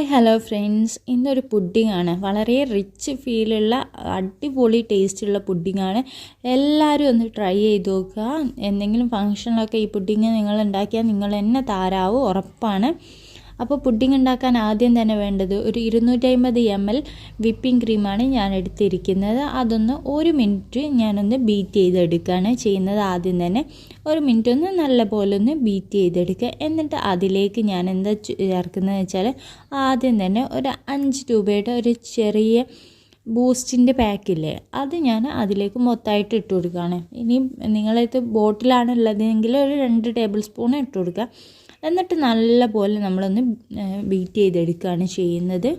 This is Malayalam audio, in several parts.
ഹായ് ഹലോ ഫ്രണ്ട്സ് ഇന്നൊരു പുഡിങ്ങാണ് വളരെ റിച്ച് ഫീലുള്ള അടിപൊളി ടേസ്റ്റുള്ള പുഡിങ്ങാണ് എല്ലാവരും ഒന്ന് ട്രൈ ചെയ്ത് നോക്കുക. എന്തെങ്കിലും ഫങ്ഷനിലൊക്കെ ഈ പുഡിങ് നിങ്ങൾ ഉണ്ടാക്കിയാൽ നിങ്ങൾ തന്നെ താരാവും. ഉറപ്പാണ്. അപ്പോൾ പുഡിംഗ് ഉണ്ടാക്കാൻ ആദ്യം തന്നെ വേണ്ടത് ഒരു ഇരുന്നൂറ്റമ്പത് എം എൽ വിപ്പിംഗ് ക്രീമാണ് ഞാൻ എടുത്തിരിക്കുന്നത്. അതൊന്ന് ഒരു മിനിറ്റ് ഞാനൊന്ന് ബീറ്റ് ചെയ്തെടുക്കുകയാണ് ചെയ്യുന്നത്. ആദ്യം തന്നെ ഒരു മിനിറ്റ് ഒന്ന് നല്ല പോലെ ഒന്ന് ബീറ്റ് ചെയ്തെടുക്കുക. എന്നിട്ട് അതിലേക്ക് ഞാൻ എന്താ ചേർക്കുന്നത് വെച്ചാൽ ആദ്യം തന്നെ ഒരു അഞ്ച് രൂപയുടെ ഒരു ചെറിയ ബൂസ്റ്റിന്റെ പാക്കില്ലേ അത് ഞാൻ അതിലേക്ക് മൊത്തമായിട്ട് ഇട്ട് കൊടുക്കുകയാണ്. ഇനി നിങ്ങളത് ബോട്ടിലാണ് ഉള്ളതെങ്കിൽ ഒരു രണ്ട് ടേബിൾ സ്പൂൺ ഇട്ട് കൊടുക്കുക. എന്നിട്ട് നല്ല പോലെ നമ്മളൊന്ന് ബീറ്റ് ചെയ്തെടുക്കുകയാണ് ചെയ്യുന്നത്.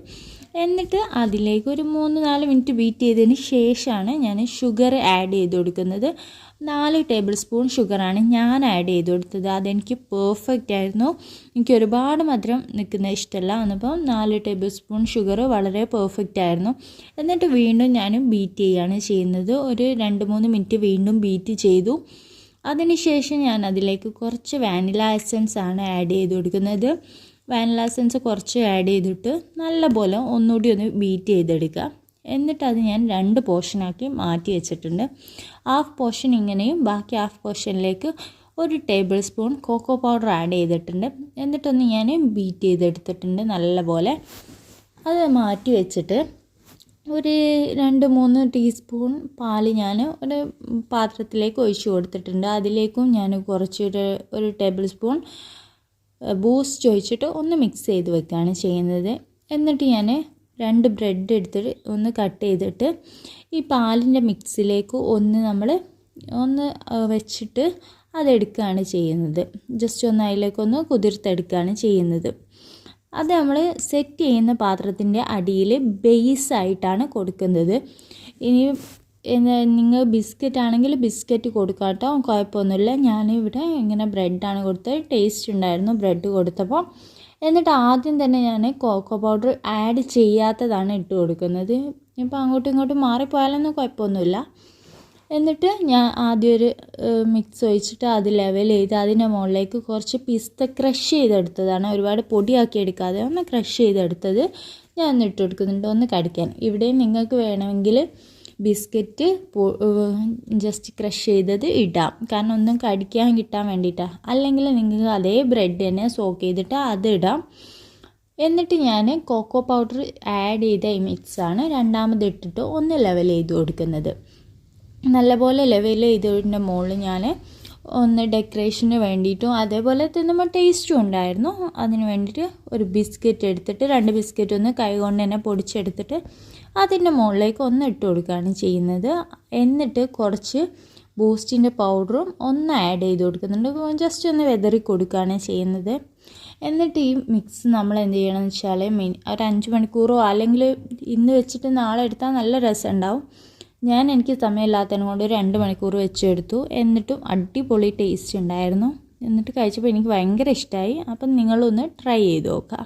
എന്നിട്ട് അതിലേക്ക് ഒരു മൂന്ന് നാല് മിനിറ്റ് ബീറ്റ് ചെയ്തതിന് ശേഷമാണ് ഞാൻ ഷുഗർ ആഡ് ചെയ്ത് കൊടുക്കുന്നത്. നാല് ടേബിൾ സ്പൂൺ ഷുഗറാണ് ഞാൻ ആഡ് ചെയ്ത് കൊടുത്തത്. അതെനിക്ക് പെർഫെക്റ്റ് ആയിരുന്നു. എനിക്ക് ഒരുപാട് മധുരം നിൽക്കുന്ന ഇഷ്ടമല്ല. അന്നപ്പം നാല് ടേബിൾ സ്പൂൺ ഷുഗർ വളരെ പെർഫെക്റ്റ് ആയിരുന്നു. എന്നിട്ട് വീണ്ടും ഞാൻ ബീറ്റ് ചെയ്യുകയാണ് ചെയ്യുന്നത്. ഒരു രണ്ട് മൂന്ന് മിനിറ്റ് വീണ്ടും ബീറ്റ് ചെയ്തു. അതിനുശേഷം ഞാൻ അതിലേക്ക് കുറച്ച് വാനില എസൻസ് ആണ് ആഡ് ചെയ്ത് കൊടുക്കുന്നത്. വാനില എസൻസ് കുറച്ച് ആഡ് ചെയ്തിട്ട് നല്ലപോലെ ഒന്നുകൂടി ഒന്ന് ബീറ്റ് ചെയ്തെടുക്കുക. എന്നിട്ട് അത് ഞാൻ രണ്ട് പോർഷനാക്കി മാറ്റി വെച്ചിട്ടുണ്ട്. ഹാഫ് പോർഷൻ ഇങ്ങനെയും ബാക്കി ഹാഫ് പോർഷനിലേക്ക് ഒരു tablespoon cocoa powder add ചെയ്തിട്ടുണ്ട്. എന്നിട്ടൊന്ന് ഞാൻ ബീറ്റ് ചെയ്തെടുത്തിട്ടുണ്ട് നല്ലപോലെ. അത് മാറ്റി വെച്ചിട്ട് ഒരു രണ്ട് മൂന്ന് ടീസ്പൂൺ പാൽ ഞാൻ ഒരു പാത്രത്തിലേക്ക് ഒഴിച്ചു കൊടുത്തിട്ടുണ്ട്. അതിലേക്കും ഞാൻ കുറച്ചൊരു ഒരു ടേബിൾ സ്പൂൺ ബൂസ്റ്റ് ഒഴിച്ചിട്ട് ഒന്ന് മിക്സ് ചെയ്ത് വെക്കുകയാണ് ചെയ്യുന്നത്. എന്നിട്ട് ഞാൻ രണ്ട് ബ്രെഡ് എടുത്തിട്ട് ഒന്ന് കട്ട് ചെയ്തിട്ട് ഈ പാലിന്റെ മിക്സിലേക്ക് ഒന്ന് നമ്മൾ ഒന്ന് വെച്ചിട്ട് അതെടുക്കുകയാണ് ചെയ്യുന്നത്. ജസ്റ്റ് ഒന്ന് അതിലേക്കൊന്ന് കുതിർത്തെടുക്കുകയാണ് ചെയ്യുന്നത്. അത് നമ്മൾ സെറ്റ് ചെയ്യുന്ന പാത്രത്തിന്റെ അടിയിൽ ബേസ് ആയിട്ടാണ് കൊടുക്കുന്നത്. ഇനി നിങ്ങൾ ബിസ്ക്കറ്റ് ആണെങ്കിൽ ബിസ്ക്കറ്റ് കൊടുക്കാം കേട്ടോ കുഴപ്പമൊന്നുമില്ല. ഞാനിവിടെ ഇങ്ങനെ ബ്രെഡാണ് കൊടുത്തത്. ടേസ്റ്റ് ഉണ്ടായിരുന്നു ബ്രെഡ് കൊടുത്തപ്പോൾ എന്നിട്ട് ആദ്യം തന്നെ ഞാൻ കോക്കോ പൗഡർ ആഡ് ചെയ്യാത്തതാണ് ഇട്ട് കൊടുക്കുന്നത്. ഇപ്പോൾ അങ്ങോട്ടും ഇങ്ങോട്ടും മാറിപ്പോയാലൊന്നും കുഴപ്പമൊന്നുമില്ല. എന്നിട്ട് ഞാൻ ആദ്യം ഒരു മിക്സ് ഒഴിച്ചിട്ട് അത് ലെവൽ ചെയ്ത് അതിന്റെ മുകളിലേക്ക് കുറച്ച് പിസ്ത ക്രഷ് ചെയ്തെടുത്തതാണ്. ഒരുപാട് പൊടിയാക്കി എടുക്കാതെ ഒന്ന് ക്രഷ് ചെയ്തെടുത്തത് ഞാൻ ഇട്ട് കൊടുക്കുന്നുണ്ട്. ഒന്ന് കടിക്കാൻ. ഇവിടെയും നിങ്ങൾക്ക് വേണമെങ്കിൽ ബിസ്ക്കറ്റ് ജസ്റ്റ് ക്രഷ് ചെയ്തത് ഇടാം. കാരണം ഒന്നും കടിക്കാൻ കിട്ടാൻ വേണ്ടിയിട്ടാണ് അല്ലെങ്കിൽ നിങ്ങൾക്ക് അതേ ബ്രെഡ് തന്നെ സോക്ക് ചെയ്തിട്ട് അത് ഇടാം. എന്നിട്ട് ഞാൻ കോക്കോ പൗഡർ ആഡ് ചെയ്ത ഈ മിക്സാണ് രണ്ടാമത് ഇട്ടിട്ട് ഒന്ന് ലെവൽ ചെയ്ത് കൊടുക്കുന്നത്. നല്ലപോലെ ലെവൽ ചെയ്തതിന്റെ മുകളിൽ ഞാൻ ഒന്ന് ഡെക്കറേഷന് വേണ്ടിയിട്ടും അതേപോലെ തിന്നുമ്പോൾ ടേസ്റ്റും ഉണ്ടായിരുന്നു. അതിന് വേണ്ടിയിട്ട് ഒരു ബിസ്ക്കറ്റ് എടുത്തിട്ട് രണ്ട് ബിസ്ക്കറ്റ് ഒന്ന് കൈ കൊണ്ട് തന്നെ പൊടിച്ചെടുത്തിട്ട് അതിന്റെ മുകളിലേക്ക് ഒന്ന് ഇട്ട് കൊടുക്കുകയാണ് ചെയ്യുന്നത്. എന്നിട്ട് കുറച്ച് ബൂസ്റ്റിന്റെ പൗഡറും ഒന്ന് ആഡ് ചെയ്ത് കൊടുക്കുന്നുണ്ട്. ജസ്റ്റ് ഒന്ന് വെതറി കൊടുക്കുകയാണ് ചെയ്യുന്നത്. എന്നിട്ട് ഈ മിക്സ് നമ്മൾ എന്ത് ചെയ്യണമെന്ന് വെച്ചാൽ മിനി ഒരു അഞ്ച് മണിക്കൂറോ അല്ലെങ്കിൽ ഇന്ന് വെച്ചിട്ട് നാളെ എടുത്താൽ നല്ല രസം ഉണ്ടാവും. ഞാൻ എനിക്ക് സമയമില്ലാത്തതിനെ കൊണ്ട് രണ്ട് മണിക്കൂർ വെച്ചെടുത്തു എന്നിട്ടും അടിപൊളി ടേസ്റ്റ് ഉണ്ടായിരുന്നു. എന്നിട്ട് കഴിച്ചപ്പോൾ എനിക്ക് ഭയങ്കര ഇഷ്ടമായി. അപ്പം നിങ്ങളൊന്ന് ട്രൈ ചെയ്ത് നോക്കാം.